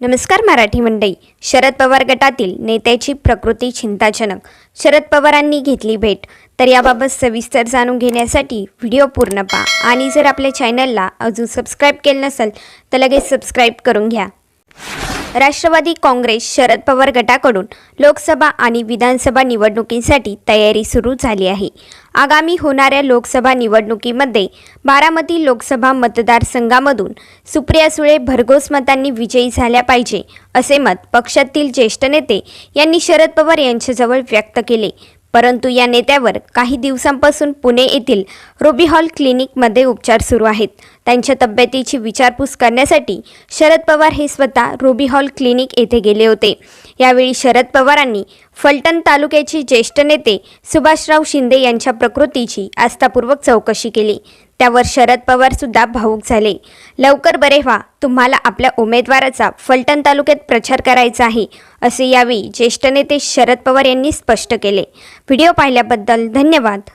नमस्कार मराठी मंडई शरद पवार गटातील नेत्याची प्रकृती चिंताजनक. शरद पवारांनी घेतली भेट. तर याबाबत सविस्तर जाणून घेण्यासाठी व्हिडिओ पूर्ण पहा. आणि जर आपल्या चॅनलला अजून सबस्क्राईब केलं नसेल तर लगेच सबस्क्राईब करून घ्या. राष्ट्रवादी काँग्रेस शरद पवार गटाकडून लोकसभा आणि विधानसभा निवडणुकींसाठी तयारी सुरू झाली आहे. आगामी होणाऱ्या लोकसभा निवडणुकीमध्ये बारामती लोकसभा मतदारसंघामधून सुप्रिया सुळे भरघोस मतांनी विजयी झाल्या पाहिजे असे मत पक्षातील ज्येष्ठ नेते यांनी शरद पवार यांच्याजवळ व्यक्त केले. परंतु या नेत्यावर काही दिवसांपासून पुणे येथील रोबी हॉल क्लिनिकमध्ये उपचार सुरू आहेत. त्यांच्या तब्येतीची विचारपूस करण्यासाठी शरद पवार हे स्वतः रोबी हॉल क्लिनिक येथे गेले होते. यावेळी शरद पवारांनी फलटण तालुक्याचे ज्येष्ठ नेते सुभाषराव शिंदे यांच्या प्रकृतीची आस्थापूर्वक चौकशी केली. त्यावर शरद पवार सुद्धा भाऊक झाले. लवकर बरे व्हा तुम्हाला आपल्या उमेदवाराचा फलटण तालुक्यात प्रचार करायचा आहे असे यावेळी ज्येष्ठ नेते शरद पवार यांनी स्पष्ट केले. व्हिडिओ पाहिल्याबद्दल धन्यवाद.